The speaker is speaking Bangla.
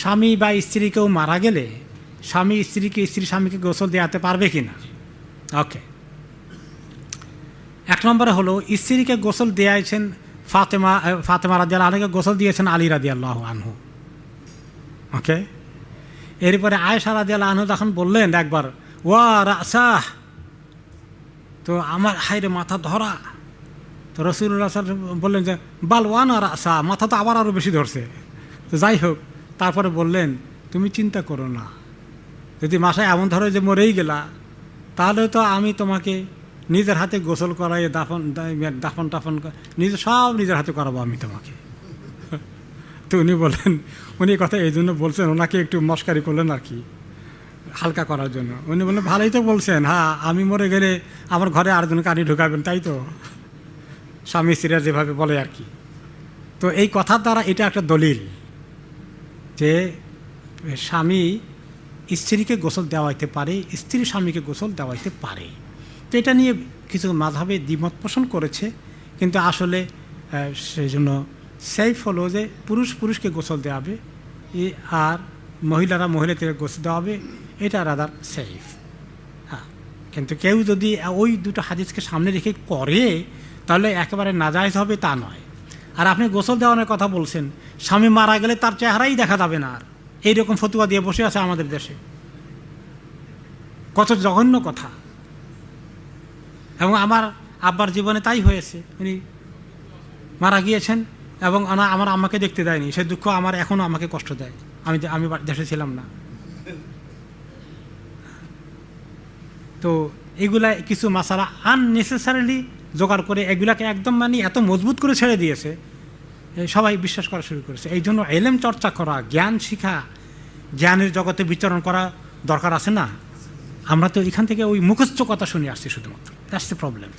স্বামী বা স্ত্রী কেউ মারা গেলে স্বামী, স্ত্রীকে স্ত্রী স্বামীকে গোসল দেওয়াতে পারবে কি না? ওকে এক নম্বরে হলো, স্ত্রীকে গোসল দিয়েছেন ফাতেমা ফাতেমা রাদিয়াল আনহুকে গোসল দিয়েছেন আলী রাদিয়াল্লাহ আনহু। ওকে এরপরে আয়েশা রাদিয়াল আনহু যখন বললেন একবার, ওয়া রাসাহ, তো আমার হাইরে মাথা ধরা। তো রসুল্লাহ বললেন যে, বাল ওয়ান আর আসা মাথা তো আবার আরও বেশি ধরছে। তো যাই হোক তারপরে বললেন, তুমি চিন্তা করো না। যদি মাসায় এমন ধরো যে মরেই গেলা, তাহলে তো আমি তোমাকে নিজের হাতে গোসল করাই দাফন দাফন টাফন নিজে সব নিজের হাতে করাবো আমি তোমাকে। তো উনি বললেন, উনি কথা এই জন্য বলছেন, ওনাকে একটু মস্কারি করলেন আর কি, হালকা করার জন্য। উনি বললেন, ভালোই তো বলছেন হ্যাঁ আমি মরে গেলে আমার ঘরে আরেকজনকে আনি ঢুকাবেন, তাই তো? স্বামী স্ত্রীরা যেভাবে বলে আর কি। তো এই কথার দ্বারা এটা একটা দলিল। যে স্বামী স্ত্রীকে গোসল দেওয়াইতে পারে, স্ত্রী স্বামীকে গোসল দেওয়াইতে পারে। তো এটা নিয়ে কিছু মাধাবে দ্বিমত পোষণ করেছে, কিন্তু আসলে সেই জন্য সেফ হলো যে পুরুষ পুরুষকে গোসল দেওয়াবে আর মহিলারা মহিলাদেরকে গোসল দেওয়াবে, এটা রাদার সেফ। হ্যাঁ কিন্তু কেউ যদি ওই দুটো হাদিসকে সামনে রেখে করে, তাহলে একেবারে নাজায়জ হবে তা নয়। আর আপনি গোসল দেওয়ানোর কথা বলছেন, স্বামী মারা গেলে তার চেহারাই দেখা যাবে না আর। এইরকম ফতুয়া দিয়ে বসে আছে আমাদের দেশে। কত জঘন্য কথা। এবং আমার আব্বার জীবনে তাই হয়েছে। উনি মারা গিয়েছেন এবং আমার আমাকে দেখতে দেয়নি। সে দুঃখ আমার এখনও আমাকে কষ্ট দেয়। আমি আমি দেশে ছিলাম না। তো এগুলা কিছু মাসালা আননেসেসারিলি জোগাড় করে এগুলাকে একদম মানে এত মজবুত করে ছেড়ে দিয়েছে সবাই বিশ্বাস করা শুরু করেছে। এই জন্য এলেম চর্চা করা, জ্ঞান শিখা, জ্ঞানের জগতে বিচরণ করা দরকার আছে না? আমরা তো এখান থেকে ওই মুখস্থ কথা শুনে আসছি শুধুমাত্র। That's the problem